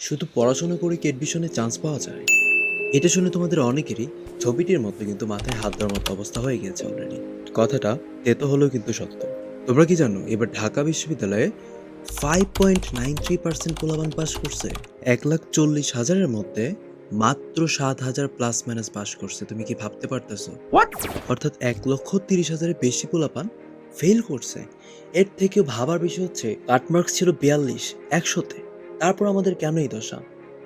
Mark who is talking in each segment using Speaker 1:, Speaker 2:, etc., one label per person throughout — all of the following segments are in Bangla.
Speaker 1: শুধু পড়াশোনা করে কি এডমিশনে চান্স পাওয়া যায়? এটা শুনে তোমাদের অনেকেরই ছবিটির মতো কিন্তু মাথায় হাত দেওয়ার মতো অবস্থা হয়ে গেছে অলরেডি কথাটা তেতো হলেও কিন্তু সত্য। তোমরা কি জানো এবার ঢাকা বিশ্ববিদ্যালয়ে five point nine three percent পোলাবান pass করছে। এক লাখ চল্লিশ হাজারের মধ্যে মাত্র সাত হাজার প্লাস মাইনাস পাস করছে। তুমি কি ভাবতে পারতেছো? অর্থাৎ এক লক্ষ তিরিশ হাজারের বেশি পোলাপান ফেল করছে। এর থেকেও ভাবার বিষয় হচ্ছে কাটমার্কস ছিল বিয়াল্লিশ একশোতে। তারপর আমাদের কেন এই দশা?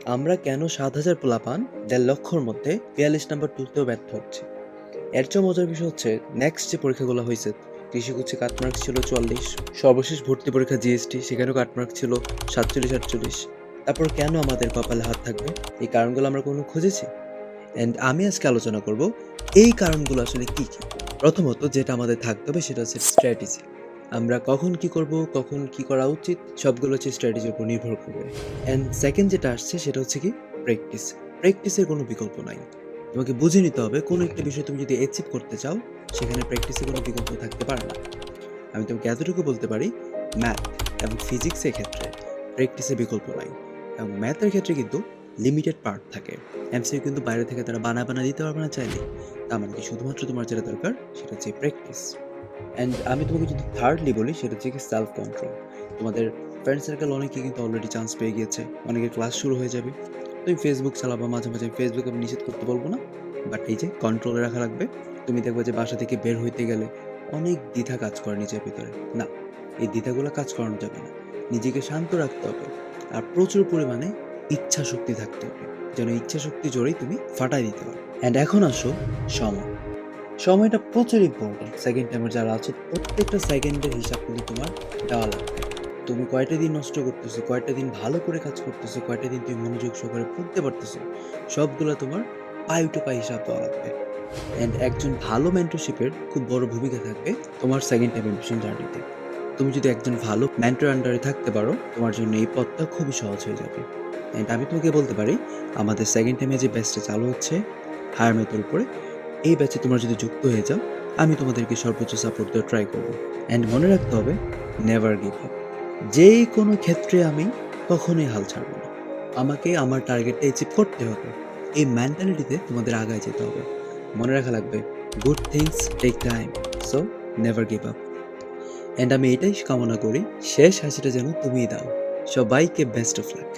Speaker 1: আমরা কেন সাত হাজার পোলাপান দেড় লক্ষর মধ্যে বিয়াল্লিশ নাম্বার তুলতেও ব্যর্থ হচ্ছে? এর চেয়ে মজার বিষয় হচ্ছে নেক্সট যে পরীক্ষাগুলো হয়েছে, কৃষিকুচ্ছে কাটমার্কস ছিল চুয়াল্লিশ, সর্বশেষ ভর্তি পরীক্ষা জিএসটি, সেখানেও কাটমার্ক ছিল সাতচল্লিশ, আটচল্লিশ। তারপর কেন আমাদের কপালে হাত থাকবে? এই কারণগুলো আমরা কোনো খুঁজেছি? অ্যান্ড আমি আজকে আলোচনা করব, এই কারণগুলো আসলে কি কি? প্রথমত যেটা আমাদের থাকতে হবে সেটা হচ্ছে স্ট্র্যাটেজি আমরা কখন কি করব, কখন কি করা উচিত, সবগুলো হচ্ছে স্ট্র্যাটেজির উপর নির্ভর করবে। অ্যান্ড সেকেন্ড যেটা আসছে সেটা হচ্ছে কি প্র্যাকটিস প্র্যাকটিসের কোনো বিকল্প নাই। তোমাকে বুঝে নিতে হবে, কোনো একটা বিষয় তুমি যদি অ্যাচিভ করতে চাও, সেখানে প্র্যাকটিসের কোনো বিকল্প থাকতে পারে না। আমি তোমাকে এতটুকু বলতে পারি ম্যাথ এবং ফিজিক্সের ক্ষেত্রে প্র্যাকটিসের বিকল্প নাই। এবং ম্যাথের ক্ষেত্রে কিন্তু লিমিটেড পার্ট থাকে। এমসিউ কিন্তু বাইরে থেকে তারা বানা বানা দিতে পারবে না চাইলে। তার মানে কি শুধুমাত্র তোমার যেটা দরকার, সেটা হচ্ছে প্র্যাকটিস অ্যান্ড আমি তোমাকে যদি থার্ডলি বলি, সেটা হচ্ছে কি সেলফ কন্ট্রোল তোমাদের ফ্রেন্ড সার্কেল অনেকে কিন্তু অলরেডি চান্স পেয়ে গিয়েছে। অনেকের ক্লাস শুরু হয়ে যাবে। তুমি ফেসবুক চালাবা, মাঝে মাঝে ফেসবুক আমি নিষেধ করতে বলব না। বাট এই যে কন্ট্রোলে রাখা লাগবে। তুমি দেখবে যে বাসা থেকে বের হইতে গেলে অনেক দ্বিধা কাজ করে নিজের ভিতরে। না, এই দ্বিধাগুলো কাজ করানো যাবে না। নিজেকে শান্ত রাখতে হবে। আর প্রচুর পরিমাণে ইচ্ছা শক্তি থাকতে হবে। যেন ইচ্ছা শক্তি জোরেই তুমি ফাটাই দিতে পারো। অ্যান্ড এখন আসো সময়। সময়টা প্রচুর ইম্পর্টেন্ট সেকেন্ড টাইমের যারা আছে, প্রত্যেকটা সেকেন্ডের হিসাব কিন্তু তোমার দেওয়া লাগবে। তুমি কয়টা দিন নষ্ট করতেছো, কয়টা দিন ভালো করে কাজ করতেছো, কয়টা দিন তুমি মনোযোগ সহকারে পড়তে পারতেছো, সবগুলো তোমার পাই টু পাই হিসাব দেওয়া লাগবে। অ্যান্ড একজন ভালো মেন্টরশিপের খুব বড় ভূমিকা থাকবে তোমার সেকেন্ড টাইম এডমিশন জার্নিতে তুমি যদি একজন ভালো মেন্টর আন্ডারে থাকতে পারো, তোমার জন্য এই পথটা খুবই সহজ হয়ে যাবে। অ্যান্ড আমি তোমাকে বলতে পারি, আমাদের সেকেন্ড টাইমে যে ব্যাচটা চালু হচ্ছে হায়ার ম্যাথের উপরে এই ব্যাচে তোমরা যদি যুক্ত হয়ে যাও, আমি তোমাদেরকে সর্বোচ্চ সাপোর্ট দেওয়া ট্রাই করব। অ্যান্ড মনে রাখতে হবে নেভার গিভ আপ যে কোনো ক্ষেত্রে আমি কখনোই হাল ছাড়বো না। আমাকে আমার টার্গেটটা অ্যাচিভ করতে হবে। এই মেন্টালিটিতে তোমাদের আগায় যেতে হবে। মনে রাখা লাগবে good things take time so never give up and আমি এটাই কামনা করি, শেষ হাসিটা যেন তুমিই দাও। সবাইকে বেস্ট অফ লাক